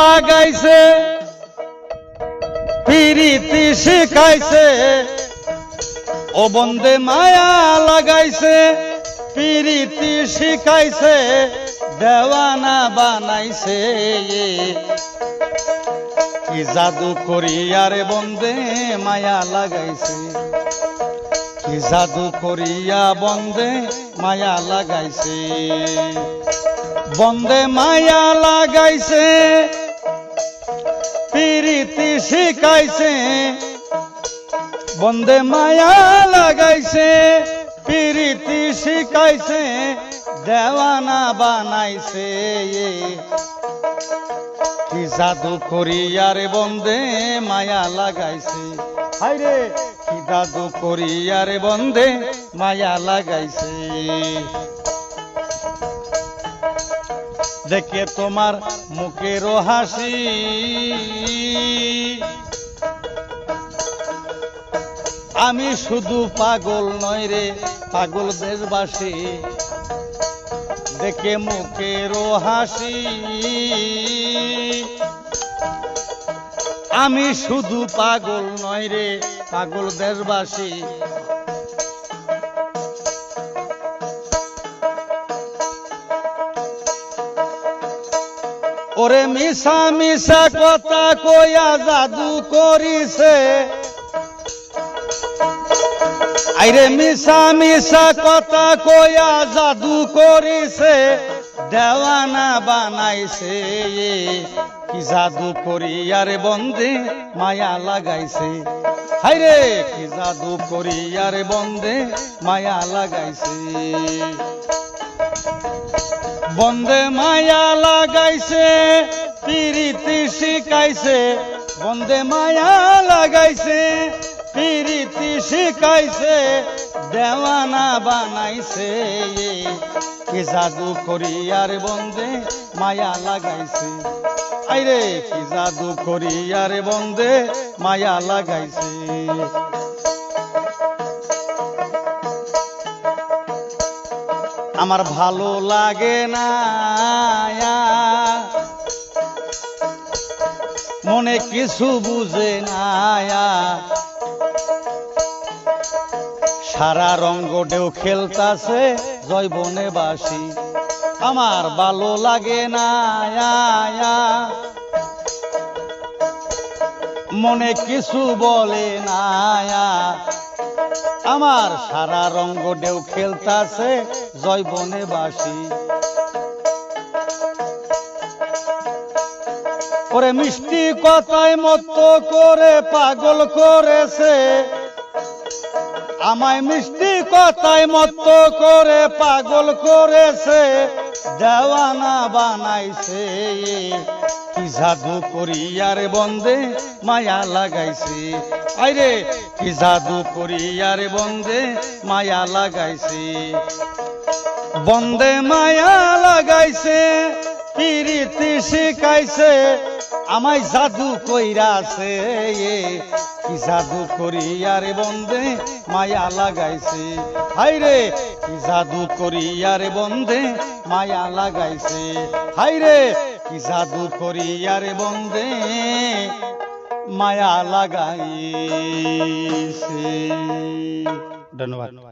লাগাইছে, পিরিতি শিখাইছে। ও বন্দে মায়া লাগাইছে, পিরিতি শিখাইছে, দেওয়ানা বানাইছে। কি জাদু করিয়ারে বন্দে মায়া লাগাইছে, কি জাদু করিয়া বন্দে মায়া লাগাইছে। বন্দে মায়া লাগাইছে, পিরিতি শিখাইছে। বন্দে মায়া লাগাইছে, পিরিতি শিখাইছে, দেওয়ানা বানাইছে। কি জাদু করিয়ারে বন্দে মায়া লাগাইছে। হাইরে কি জাদু করিয়ারে বন্দে মায়া লাগাইছে। দেখে তোমার মুখেরও হাসি। আমি শুধু পাগল নয় রে, পাগল দেশবাসী। দেখে মুখেরও হাসি। আমি শুধু পাগল নয় রে, পাগল দেশবাসী। ওরে মিশা মিশা কথা কইয়া জাদু করিছে। আইরে মিশা মিশা কথা কইয়া জাদু করিছে। দেওয়ানা বানাইছে কি জাদু করিয়ারে বন্দে মায়া লাগাইছে। হাইরে, কি জাদু করিয়ারে বন্দে মায়া লাগাইছে। বন্দে মায়া লাগাইছে, পিরিতি শিখাইছে। বন্দে মায়া লাগাইছে, পিরিতি শিখাইছে, দেওয়ানা বানাইছে। কি জাদু করিয়ার বন্দে মায়া লাগাইছে। আইরে, কি জাদু করিয়ার বন্দে মায়া লাগাইছে। আমার ভালো লাগে না মনে কিছু বুঝে না সারা রঙ্গ ঢেউ খেলতাছে জয় বনে বাসি। আমার ভালো লাগে না মনে কিছু বলে না আমার সারা রঙ্গ ঢেউ খেলতাছে জয় বনে বাসি। ওরে মিষ্টি কথায় মত করে পাগল করেছে। আমায় মিষ্টি কথায় মত করে পাগল করেছে। দেওয়ানা বানাইছে। কি জাদু করিয়ার বন্দে মায়া লাগাইছে। আইরে, কি জাদু করিয়ার বন্দে মায়া লাগাইছে। বন্দে মায়া লাগাইছে, পিরিতি শিখাইছে। আমায় জাদু কইরাছে কি জাদু করিয়ার বন্দে, মায়া লাগাইছে। হাইরে কি জাদু করিয়ার বন্দে, মায়া লাগাইছে। হাই রে কি জাদু করিয়ার বন্দে, মায়া লাগাইছে। ধন্যবাদ।